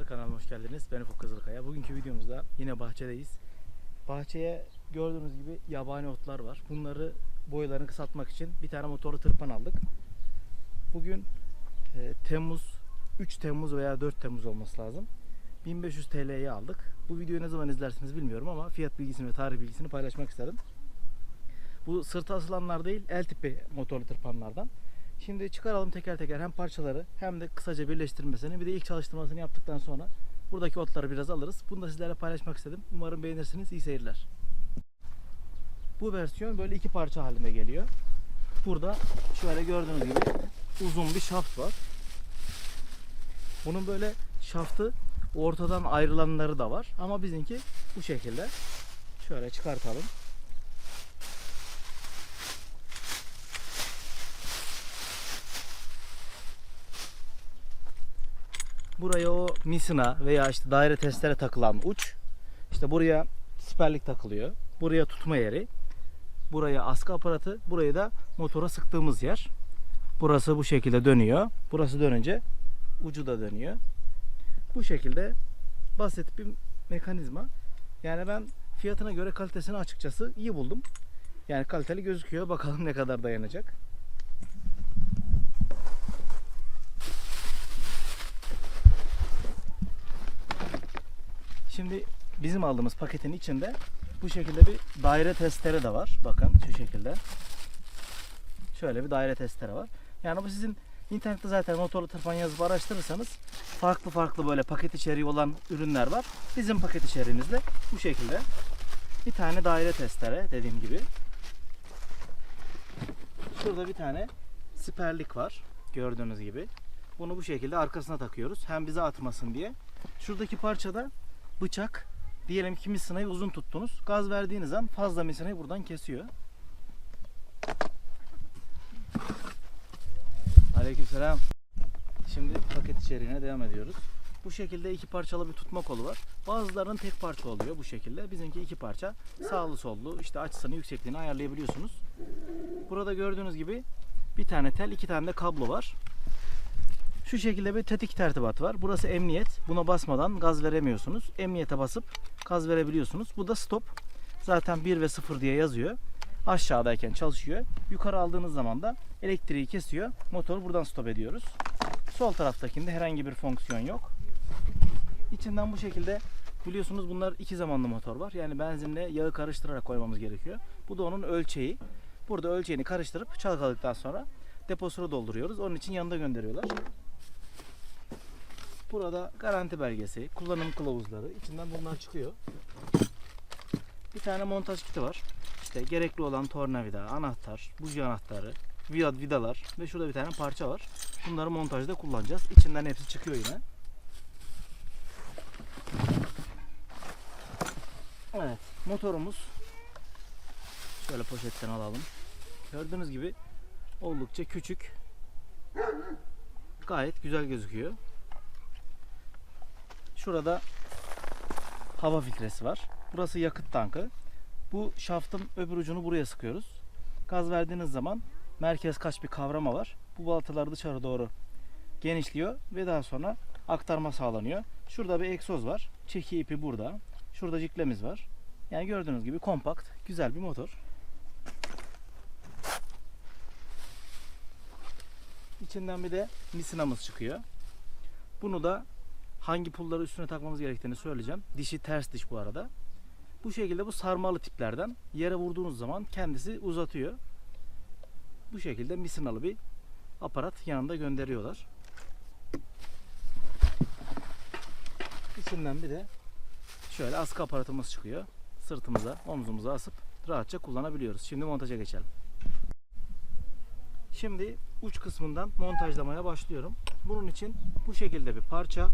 Merhabalar kanalıma hoş geldiniz. Ben Ufuk Kızılkaya. Bugünkü videomuzda yine bahçedeyiz. Bahçeye gördüğünüz gibi yabani otlar var. Bunları boylarını kısaltmak için bir tane motorlu tırpan aldık. Bugün e, Temmuz 3 Temmuz veya 4 Temmuz olması lazım. 1500 TL'ye aldık. Bu videoyu ne zaman izlersiniz bilmiyorum ama fiyat bilgisini ve tarih bilgisini paylaşmak istedim. Bu sırta asılanlar değil, el tipi motorlu tırpanlardan. Şimdi çıkaralım teker teker hem parçaları hem de kısaca birleştirmesini bir de ilk çalıştırmasını yaptıktan sonra buradaki otları biraz alırız. Bunu da sizlerle paylaşmak istedim. Umarım beğenirsiniz. İyi seyirler. Bu versiyon böyle iki parça halinde geliyor. Burada şöyle gördüğünüz gibi uzun bir şaft var. Bunun böyle şaftı ortadan ayrılanları da var. Ama bizimki bu şekilde. Şöyle çıkartalım. Buraya o misina veya işte daire testere takılan uç. işte buraya siperlik takılıyor. Buraya tutma yeri. Buraya askı aparatı. Burayı da motora sıktığımız yer. Burası bu şekilde dönüyor. Burası dönünce ucu da dönüyor. Bu şekilde basit bir mekanizma. Yani ben fiyatına göre kalitesini açıkçası iyi buldum. Yani kaliteli gözüküyor. Bakalım ne kadar dayanacak. Şimdi bizim aldığımız paketin içinde bu şekilde bir daire testere de var. Bakın şu şekilde. Şöyle bir daire testere var. Yani bu sizin internette zaten motorlu tırpan yazıp araştırırsanız farklı farklı böyle paket içeriği olan ürünler var. Bizim paket içeriğimizde bu şekilde. Bir tane daire testere dediğim gibi. Şurada bir tane siperlik var. Gördüğünüz gibi. Bunu bu şekilde arkasına takıyoruz. Hem bize atmasın diye. Şuradaki parçada bıçak diyelim ki misinayı uzun tuttunuz. Gaz verdiğiniz an fazla misinayı buradan kesiyor. Aleykümselam. Şimdi paket içeriğine devam ediyoruz. Bu şekilde iki parçalı bir tutma kolu var. Bazılarının tek parça oluyor bu şekilde. Bizimki iki parça. Sağlı sollu işte açısını yüksekliğini ayarlayabiliyorsunuz. Burada gördüğünüz gibi bir tane tel iki tane de kablo var. Şu şekilde bir tetik tertibat var. Burası emniyet. Buna basmadan gaz veremiyorsunuz. Emniyete basıp gaz verebiliyorsunuz. Bu da stop. Zaten 1 ve 0 diye yazıyor. Aşağıdayken çalışıyor. Yukarı aldığınız zaman da elektriği kesiyor. Motoru buradan stop ediyoruz. Sol taraftakinde herhangi bir fonksiyon yok. İçinden bu şekilde biliyorsunuz bunlar iki zamanlı motor var. Yani benzinle yağı karıştırarak koymamız gerekiyor. Bu da onun ölçeği. Burada ölçeğini karıştırıp çalkaladıktan sonra deposunu dolduruyoruz. Onun için yanında gönderiyorlar. Burada garanti belgesi, kullanım kılavuzları, içinden bunlar çıkıyor. Bir tane montaj kiti var. İşte gerekli olan tornavida, anahtar, buji anahtarı, vida, vidalar ve şurada bir tane parça var. Bunları montajda kullanacağız. İçinden hepsi çıkıyor yine. Evet, motorumuz şöyle poşetten alalım. Gördüğünüz gibi oldukça küçük. Gayet güzel gözüküyor. Şurada hava filtresi var. Burası yakıt tankı. Bu şaftın öbür ucunu buraya sıkıyoruz. Gaz verdiğiniz zaman merkez kaç bir kavrama var. Bu balatalar dışarı doğru genişliyor ve daha sonra aktarma sağlanıyor. Şurada bir egzoz var. Çeki ipi burada. Şurada ciklemiz var. Yani gördüğünüz gibi kompakt, güzel bir motor. İçinden bir de misinamız çıkıyor. Bunu da hangi pulları üstüne takmamız gerektiğini söyleyeceğim. Dişi ters diş bu arada. Bu şekilde bu sarmalı tiplerden yere vurduğunuz zaman kendisi uzatıyor. Bu şekilde misinalı bir aparat yanında gönderiyorlar. İçinden bir de şöyle askı aparatımız çıkıyor. Sırtımıza, omzumuza asıp rahatça kullanabiliyoruz. Şimdi montaja geçelim. Şimdi uç kısmından montajlamaya başlıyorum. Bunun için bu şekilde bir parça,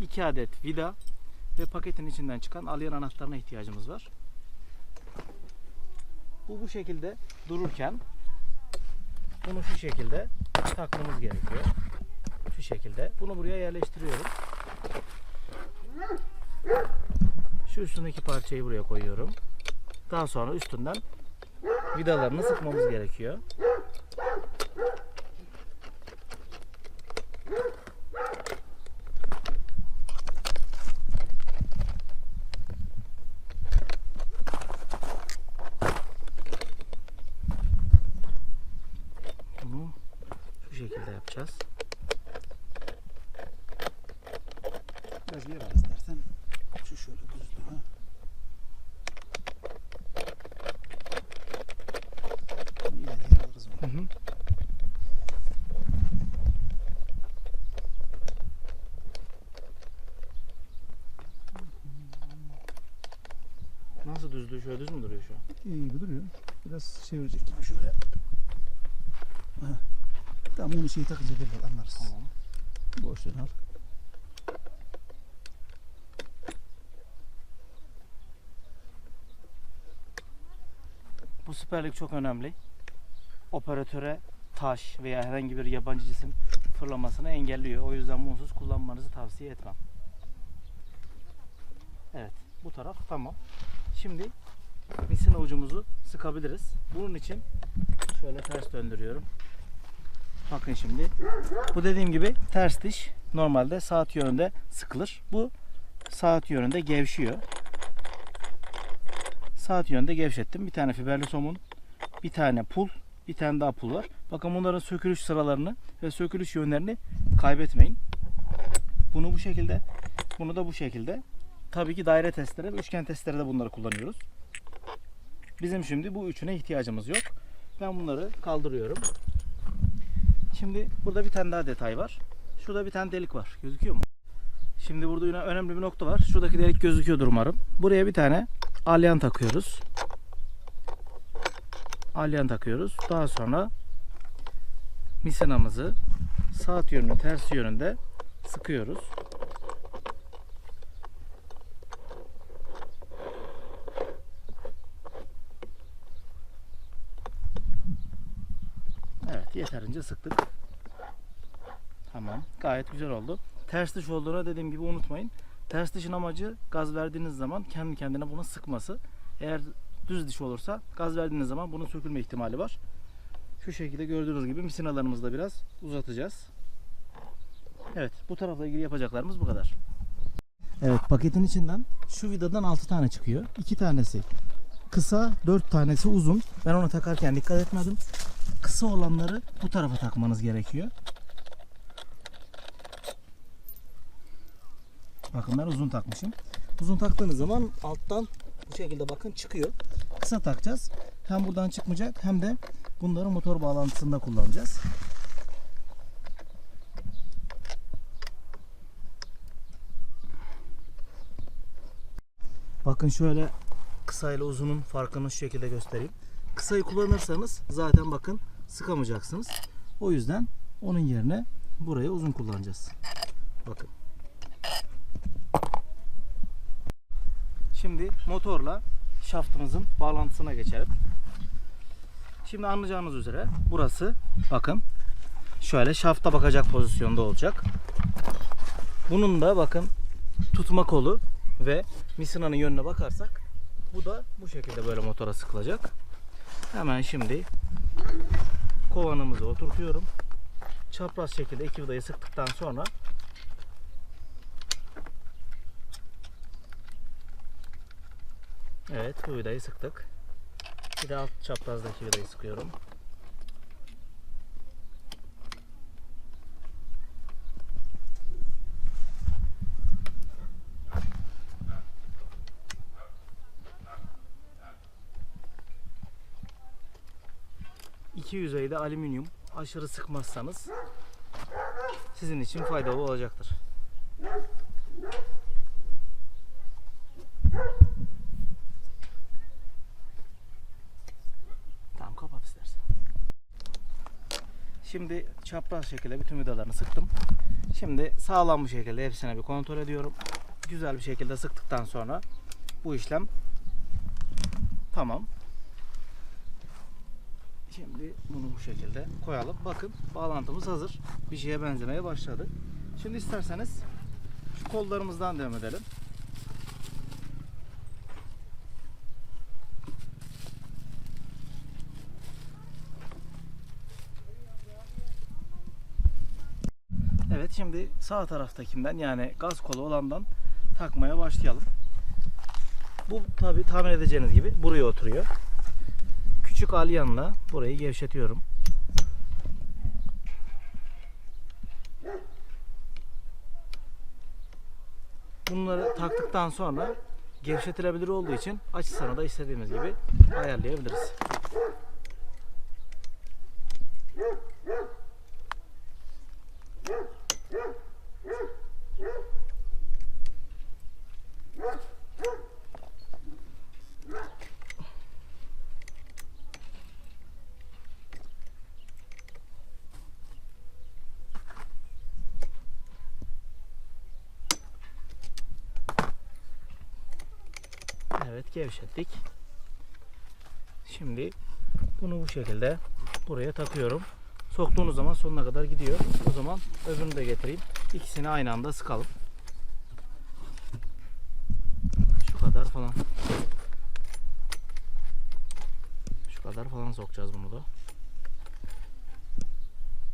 2 adet vida ve paketin içinden çıkan alyan anahtarına ihtiyacımız var. Bu bu şekilde dururken bunu şu şekilde takmamız gerekiyor. Şu şekilde. Bunu buraya yerleştiriyorum. Şu üstündeki parçayı buraya koyuyorum. Daha sonra üstünden vidalarını sıkmamız gerekiyor. yapacağız. Biraz geri al istersen. Şu şöyle düzlü. Ha. İleriye alırız onu. Hı hı. Nasıl düzlüğü şöyle düz mü duruyor şu an? İyi gibi duruyor. Biraz çevirecek gibi şöyle. Ha. Tamam onu şeyi takınca belli anlarız. Tamam. Boş ver al. Bu siperlik çok önemli. Operatöre taş veya herhangi bir yabancı cisim fırlamasını engelliyor. O yüzden bunsuz kullanmanızı tavsiye etmem. Evet, bu taraf tamam. Şimdi misina ucumuzu sıkabiliriz. Bunun için şöyle ters döndürüyorum. Bakın şimdi. Bu dediğim gibi ters diş normalde saat yönünde sıkılır. Bu saat yönünde gevşiyor. Saat yönünde gevşettim. Bir tane fiberli somun, bir tane pul, bir tane daha pul var. Bakın bunların sökülüş sıralarını ve sökülüş yönlerini kaybetmeyin. Bunu bu şekilde, bunu da bu şekilde. Tabii ki daire testere ve üçgen testere de bunları kullanıyoruz. Bizim şimdi bu üçüne ihtiyacımız yok. Ben bunları kaldırıyorum. Şimdi burada bir tane daha detay var. Şurada bir tane delik var. Gözüküyor mu? Şimdi burada yine önemli bir nokta var. Şuradaki delik gözüküyordur umarım. Buraya bir tane alyan takıyoruz. Alyan takıyoruz. Daha sonra misinamızı saat yönünün tersi yönünde sıkıyoruz. Evet yeterince sıktık. Tamam gayet güzel oldu. Ters dış olduğuna dediğim gibi unutmayın. Ters dişin amacı gaz verdiğiniz zaman kendi kendine bunu sıkması. Eğer düz diş olursa gaz verdiğiniz zaman bunun sökülme ihtimali var. Şu şekilde gördüğünüz gibi misinalarımızı da biraz uzatacağız. Evet bu tarafla ilgili yapacaklarımız bu kadar. Evet paketin içinden şu vidadan 6 tane çıkıyor. 2 tanesi kısa, 4 tanesi uzun. Ben onu takarken dikkat etmedim. Kısa olanları bu tarafa takmanız gerekiyor. Bakın ben uzun takmışım. Uzun taktığınız zaman alttan bu şekilde bakın çıkıyor. Kısa takacağız. Hem buradan çıkmayacak hem de bunları motor bağlantısında kullanacağız. Bakın şöyle kısa ile uzunun farkını şu şekilde göstereyim. Kısayı kullanırsanız zaten bakın sıkamayacaksınız. O yüzden onun yerine buraya uzun kullanacağız. Bakın. Şimdi motorla şaftımızın bağlantısına geçelim. Şimdi anlayacağınız üzere burası bakın şöyle şafta bakacak pozisyonda olacak. Bunun da bakın tutma kolu ve misinanın yönüne bakarsak bu da bu şekilde böyle motora sıkılacak. Hemen şimdi kovanımızı oturtuyorum. Çapraz şekilde iki vidayı sıktıktan sonra Evet bu vidayı sıktık. Bir de alt çaprazdaki vidayı sıkıyorum. İki yüzeyde alüminyum aşırı sıkmazsanız sizin için faydalı olacaktır. Tamam kapat istersen. Şimdi çapraz şekilde bütün vidalarını sıktım. Şimdi sağlam bir şekilde hepsine bir kontrol ediyorum. Güzel bir şekilde sıktıktan sonra bu işlem tamam. Bunu bu şekilde koyalım. Bakın bağlantımız hazır. Bir şeye benzemeye başladı. Şimdi isterseniz şu kollarımızdan devam edelim. Evet şimdi sağ taraftakinden yani gaz kolu olandan takmaya başlayalım. Bu tabi tahmin edeceğiniz gibi buraya oturuyor küçük alyanla burayı gevşetiyorum. Bunları taktıktan sonra gevşetilebilir olduğu için açısını da istediğimiz gibi ayarlayabiliriz. Gevşettik. Şimdi bunu bu şekilde buraya takıyorum. Soktuğunuz zaman sonuna kadar gidiyor. O zaman öbürünü de getireyim. İkisini aynı anda sıkalım. Şu kadar falan. Şu kadar falan sokacağız bunu da.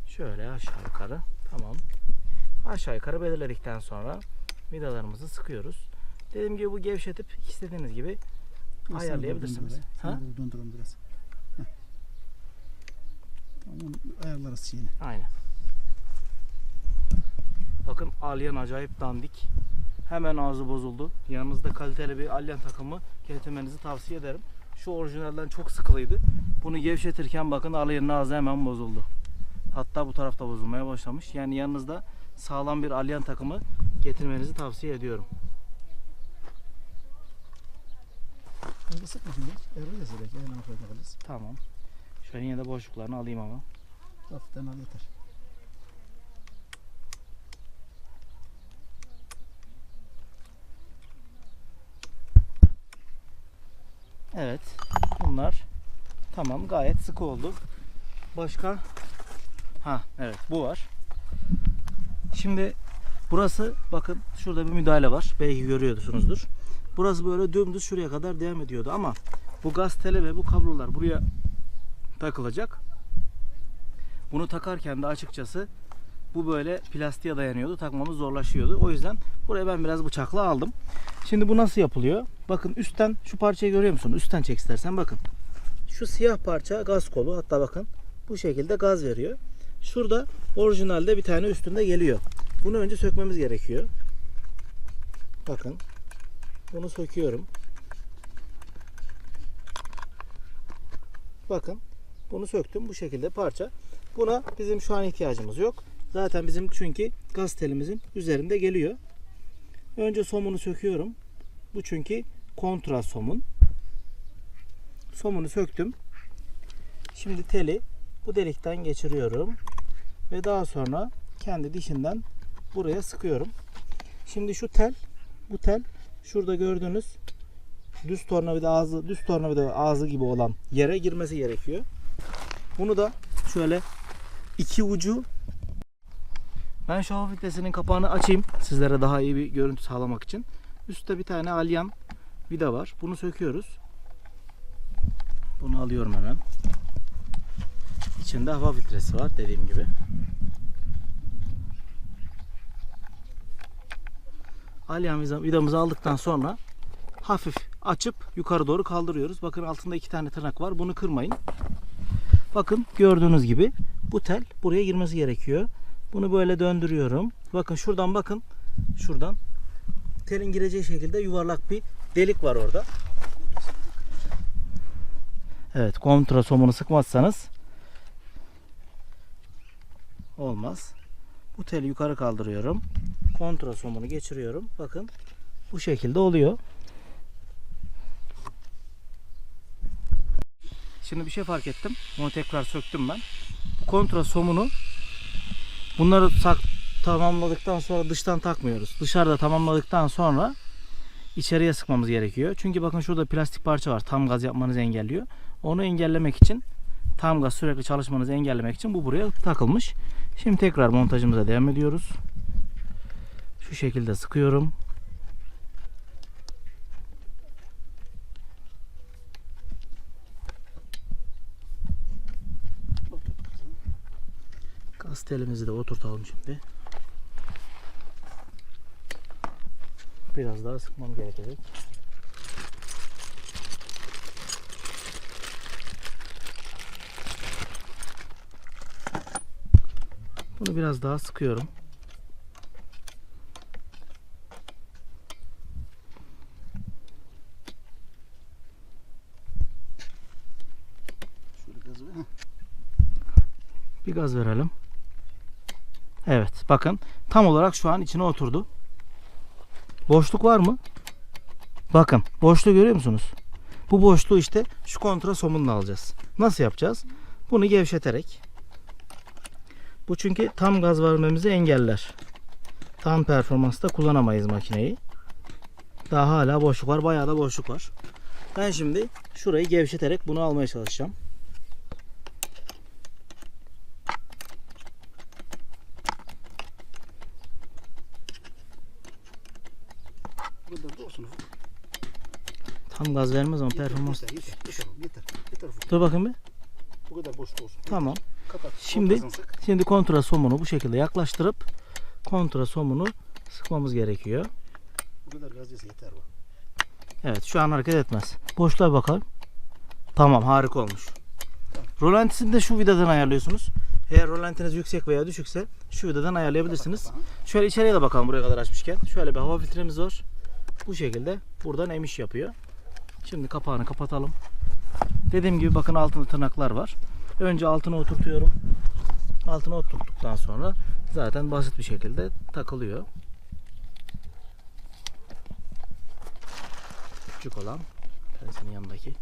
Şöyle aşağı yukarı. Tamam. Aşağı yukarı belirledikten sonra vidalarımızı sıkıyoruz. Dediğim gibi bu gevşetip istediğiniz gibi Biraz Ayarlayabilirsiniz. Ha? döndürün biraz. Heh. Tamam ayarlarız şeyini. Aynen. Bakın alyan acayip dandik. Hemen ağzı bozuldu. Yanınızda kaliteli bir alyan takımı getirmenizi tavsiye ederim. Şu orijinalden çok sıkılıydı. Bunu gevşetirken bakın alyanın ağzı hemen bozuldu. Hatta bu tarafta bozulmaya başlamış. Yani yanınızda sağlam bir alyan takımı getirmenizi tavsiye ediyorum. Fazla sıkma şimdi. Ayarlayacağız belki. Ayağına afiyet bakarız. Tamam. Şöyle yine de boşluklarını alayım ama. Hafiften al yeter. Evet. Bunlar tamam gayet sıkı oldu. Başka? Ha evet bu var. Şimdi burası bakın şurada bir müdahale var. Belki görüyorsunuzdur. Burası böyle dümdüz şuraya kadar devam ediyordu ama bu gaz teli ve bu kablolar buraya takılacak. Bunu takarken de açıkçası bu böyle plastiğe dayanıyordu. Takmamız zorlaşıyordu. O yüzden buraya ben biraz bıçakla aldım. Şimdi bu nasıl yapılıyor? Bakın üstten şu parçayı görüyor musun? Üstten çek istersen bakın. Şu siyah parça gaz kolu. Hatta bakın bu şekilde gaz veriyor. Şurada orijinalde bir tane üstünde geliyor. Bunu önce sökmemiz gerekiyor. Bakın. Bunu söküyorum. Bakın. Bunu söktüm. Bu şekilde parça. Buna bizim şu an ihtiyacımız yok. Zaten bizim çünkü gaz telimizin üzerinde geliyor. Önce somunu söküyorum. Bu çünkü kontra somun. Somunu söktüm. Şimdi teli bu delikten geçiriyorum. Ve daha sonra kendi dişinden buraya sıkıyorum. Şimdi şu tel, bu tel şurada gördüğünüz düz tornavida ağzı, düz tornavida ağzı gibi olan yere girmesi gerekiyor. Bunu da şöyle iki ucu ben şu hava kapağını açayım sizlere daha iyi bir görüntü sağlamak için. Üstte bir tane alyan vida var. Bunu söküyoruz. Bunu alıyorum hemen. İçinde hava filtresi var dediğim gibi. Alyan vida- vidamızı aldıktan sonra hafif açıp yukarı doğru kaldırıyoruz. Bakın altında iki tane tırnak var. Bunu kırmayın. Bakın gördüğünüz gibi bu tel buraya girmesi gerekiyor. Bunu böyle döndürüyorum. Bakın şuradan bakın. Şuradan telin gireceği şekilde yuvarlak bir delik var orada. Evet, kontra somunu sıkmazsanız olmaz. Bu teli yukarı kaldırıyorum. Kontra somunu geçiriyorum. Bakın bu şekilde oluyor. Şimdi bir şey fark ettim. Bunu tekrar söktüm ben. Bu kontra somunu bunları sak tamamladıktan sonra dıştan takmıyoruz. Dışarıda tamamladıktan sonra içeriye sıkmamız gerekiyor. Çünkü bakın şurada plastik parça var. Tam gaz yapmanızı engelliyor. Onu engellemek için tam gaz sürekli çalışmanızı engellemek için bu buraya takılmış. Şimdi tekrar montajımıza devam ediyoruz. Şu şekilde sıkıyorum. Gaz telimizi de oturtalım şimdi. Biraz daha sıkmam gerekecek. Bunu biraz daha sıkıyorum. Bir gaz verelim. Evet bakın tam olarak şu an içine oturdu. Boşluk var mı? Bakın boşluğu görüyor musunuz? Bu boşluğu işte şu kontra somunla alacağız. Nasıl yapacağız? Bunu gevşeterek. Bu çünkü tam gaz vermemizi engeller. Tam performansta kullanamayız makineyi. Daha hala boşluk var. Bayağı da boşluk var. Ben şimdi şurayı gevşeterek bunu almaya çalışacağım. Bu kadar da olsun. Tam gaz vermez ama performans. Yeter, yeter, yeter, yeter. Dur bakın bir. Bu kadar boşluk olsun. Tamam. Kapat. Şimdi-. Şimdi kontra somunu bu şekilde yaklaştırıp kontra somunu sıkmamız gerekiyor. Bu kadar gaz yeter bu. Evet şu an hareket etmez. Boşluğa bakalım. Tamam harika olmuş. Rolantisini de şu vidadan ayarlıyorsunuz. Eğer rolantiniz yüksek veya düşükse şu vidadan ayarlayabilirsiniz. Kapat, Şöyle içeriye de bakalım buraya kadar açmışken. Şöyle bir hava filtremiz var. Bu şekilde buradan emiş yapıyor. Şimdi kapağını kapatalım. Dediğim gibi bakın altında tırnaklar var. Önce altına oturtuyorum. Altına oturttuktan sonra zaten basit bir şekilde takılıyor. Küçük olan pensenin yanındaki.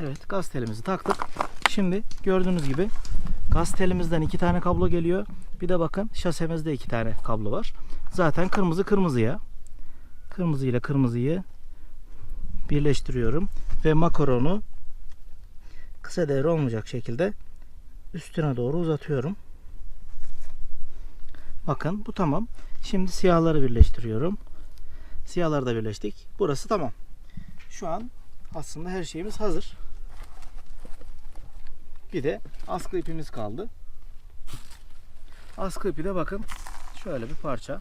Evet gaz telimizi taktık. Şimdi gördüğünüz gibi gaz telimizden iki tane kablo geliyor. Bir de bakın şasemizde iki tane kablo var. Zaten kırmızı kırmızıya. Kırmızı ile kırmızıyı birleştiriyorum. Ve makaronu kısa devre olmayacak şekilde üstüne doğru uzatıyorum. Bakın bu tamam. Şimdi siyahları birleştiriyorum. Siyahları da birleştik. Burası tamam. Şu an aslında her şeyimiz hazır. Bir de askı ipimiz kaldı. Askı ipi de bakın şöyle bir parça.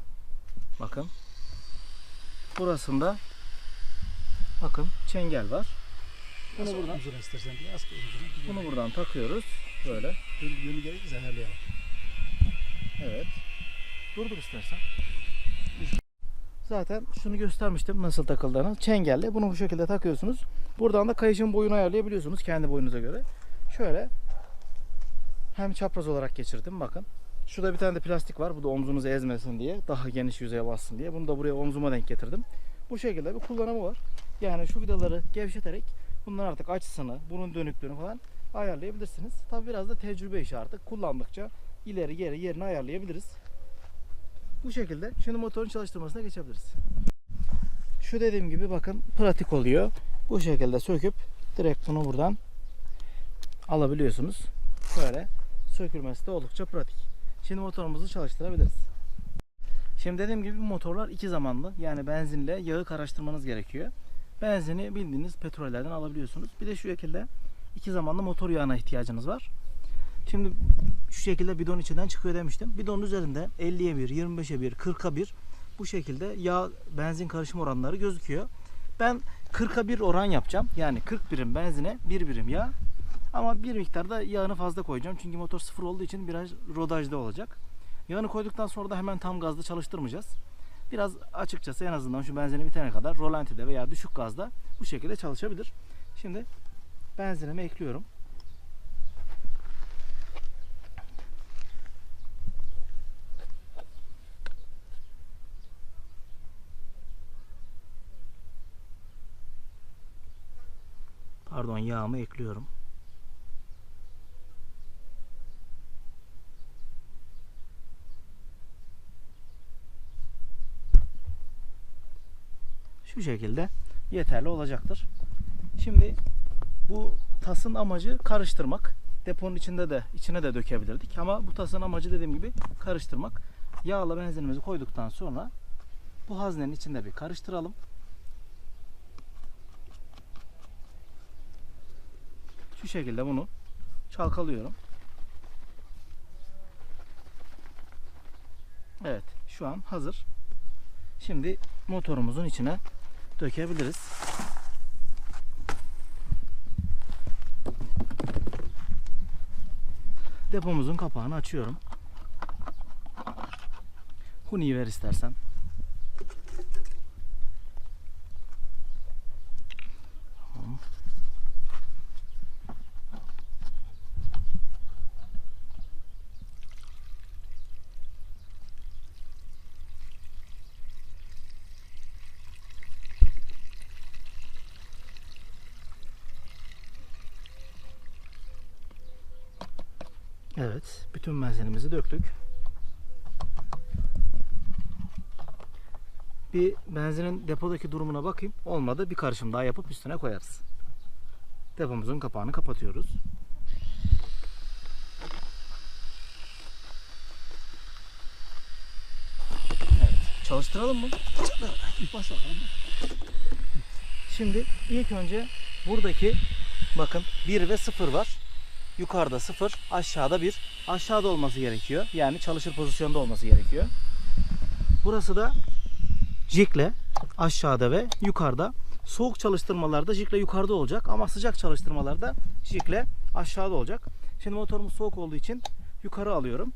Bakın. Burasında bakın çengel var. Bunu Bunu buradan buradan istersen bir az uzun. bunu buradan takıyoruz. Böyle. Yönü, yönü gerekirse ayarlayalım. Evet. Durdur istersen. Zaten şunu göstermiştim nasıl takıldığını. Çengelle bunu bu şekilde takıyorsunuz. Buradan da kayışın boyunu ayarlayabiliyorsunuz kendi boyunuza göre. Şöyle hem çapraz olarak geçirdim bakın. Şurada bir tane de plastik var. Bu da omzunuzu ezmesin diye. Daha geniş yüzeye bassın diye. Bunu da buraya omzuma denk getirdim. Bu şekilde bir kullanımı var. Yani şu vidaları gevşeterek bunların artık açısını, bunun dönüklüğünü falan ayarlayabilirsiniz. Tabi biraz da tecrübe işi artık. Kullandıkça ileri geri yerini ayarlayabiliriz. Bu şekilde şimdi motorun çalıştırmasına geçebiliriz. Şu dediğim gibi bakın pratik oluyor. Bu şekilde söküp direkt bunu buradan alabiliyorsunuz. Böyle sökülmesi de oldukça pratik. Şimdi motorumuzu çalıştırabiliriz. Şimdi dediğim gibi motorlar iki zamanlı. Yani benzinle yağı karıştırmanız gerekiyor. Benzini bildiğiniz petrollerden alabiliyorsunuz. Bir de şu şekilde iki zamanlı motor yağına ihtiyacınız var. Şimdi şu şekilde bidon içinden çıkıyor demiştim. Bidonun üzerinde 50'ye 1, 25'e 1, 40'a 1 bu şekilde yağ benzin karışım oranları gözüküyor. Ben 40'a 1 oran yapacağım. Yani 40 birim benzine 1 birim yağ. Ama bir miktarda yağını fazla koyacağım. Çünkü motor sıfır olduğu için biraz rodajda olacak. Yağını koyduktan sonra da hemen tam gazda çalıştırmayacağız. Biraz açıkçası en azından şu benzini bitene kadar rolantide veya düşük gazda bu şekilde çalışabilir. Şimdi benzinimi ekliyorum. Pardon yağımı ekliyorum. Şu şekilde yeterli olacaktır. Şimdi bu tasın amacı karıştırmak. Deponun içinde de içine de dökebilirdik ama bu tasın amacı dediğim gibi karıştırmak. Yağla benzinimizi koyduktan sonra bu haznenin içinde bir karıştıralım. Şu şekilde bunu çalkalıyorum. Evet, şu an hazır. Şimdi motorumuzun içine dökebiliriz. Depomuzun kapağını açıyorum. Huni'yi ver istersen. Tamam. Evet, bütün benzinimizi döktük. Bir benzinin depodaki durumuna bakayım. Olmadı bir karışım daha yapıp üstüne koyarız. Depomuzun kapağını kapatıyoruz. Evet, çalıştıralım mı? Şimdi ilk önce buradaki bakın 1 ve 0 var. Yukarıda 0, aşağıda 1. Aşağıda olması gerekiyor. Yani çalışır pozisyonda olması gerekiyor. Burası da jikle aşağıda ve yukarıda. Soğuk çalıştırmalarda jikle yukarıda olacak ama sıcak çalıştırmalarda jikle aşağıda olacak. Şimdi motorumuz soğuk olduğu için yukarı alıyorum.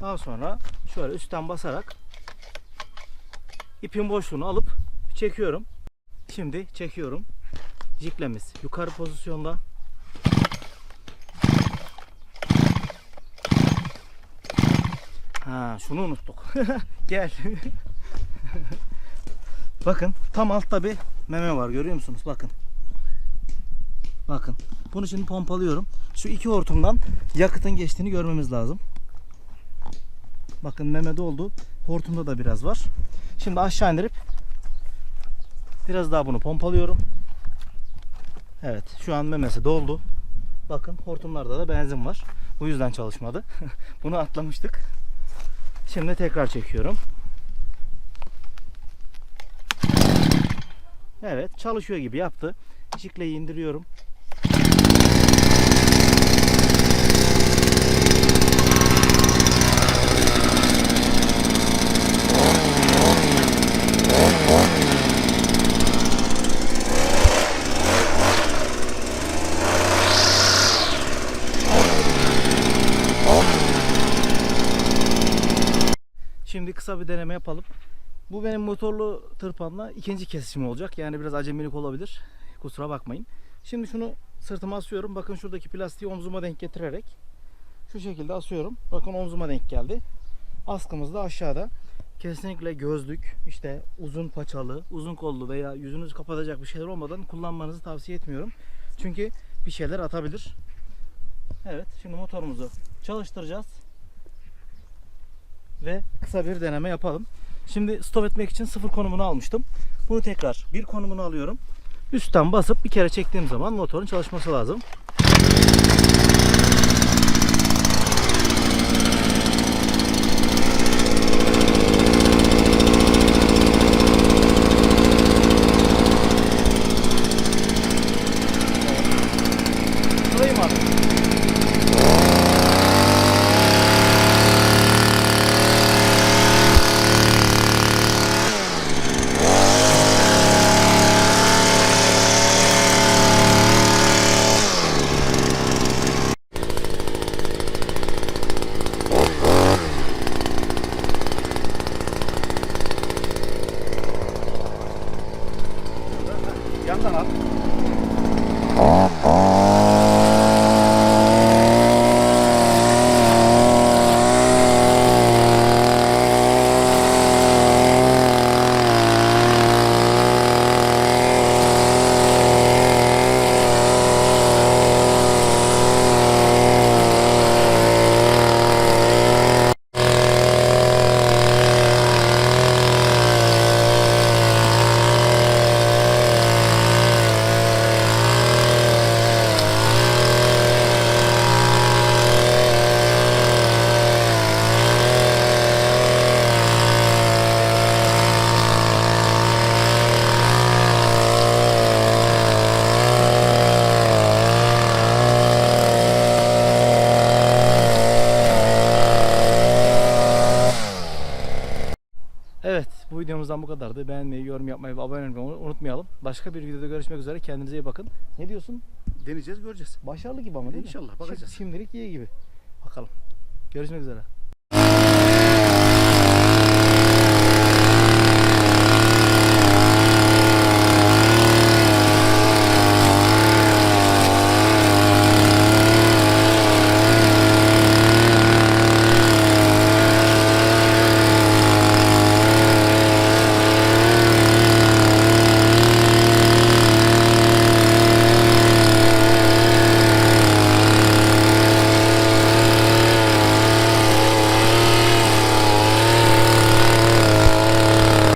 Daha sonra şöyle üstten basarak ipin boşluğunu alıp çekiyorum. Şimdi çekiyorum. Jiklemiz yukarı pozisyonda. Ha, şunu unuttuk. Gel. Bakın tam altta bir meme var görüyor musunuz? Bakın. Bakın. Bunu şimdi pompalıyorum. Şu iki hortumdan yakıtın geçtiğini görmemiz lazım. Bakın meme doldu. Hortumda da biraz var. Şimdi aşağı indirip Biraz daha bunu pompalıyorum. Evet şu an memesi doldu. Bakın hortumlarda da benzin var. Bu yüzden çalışmadı. bunu atlamıştık. Şimdi tekrar çekiyorum. Evet çalışıyor gibi yaptı. Jikleyi indiriyorum. Kısa bir deneme yapalım. Bu benim motorlu tırpanla ikinci kesişim olacak. Yani biraz acemilik olabilir. Kusura bakmayın. Şimdi şunu sırtıma asıyorum. Bakın şuradaki plastiği omzuma denk getirerek şu şekilde asıyorum. Bakın omzuma denk geldi. Askımız da aşağıda. Kesinlikle gözlük, işte uzun paçalı, uzun kollu veya yüzünüzü kapatacak bir şeyler olmadan kullanmanızı tavsiye etmiyorum. Çünkü bir şeyler atabilir. Evet, şimdi motorumuzu çalıştıracağız ve kısa bir deneme yapalım. Şimdi stop etmek için sıfır konumunu almıştım. Bunu tekrar bir konumunu alıyorum. Üstten basıp bir kere çektiğim zaman motorun çalışması lazım. Burayı mı attın? Yandan al. Evet bu videomuzdan bu kadardı. Beğenmeyi, yorum yapmayı ve abone olmayı unutmayalım. Başka bir videoda görüşmek üzere. Kendinize iyi bakın. Ne diyorsun? Deneyeceğiz göreceğiz. Başarılı gibi ama değil mi? İnşallah, bakacağız. Şimdilik iyi gibi. Bakalım. Görüşmek üzere.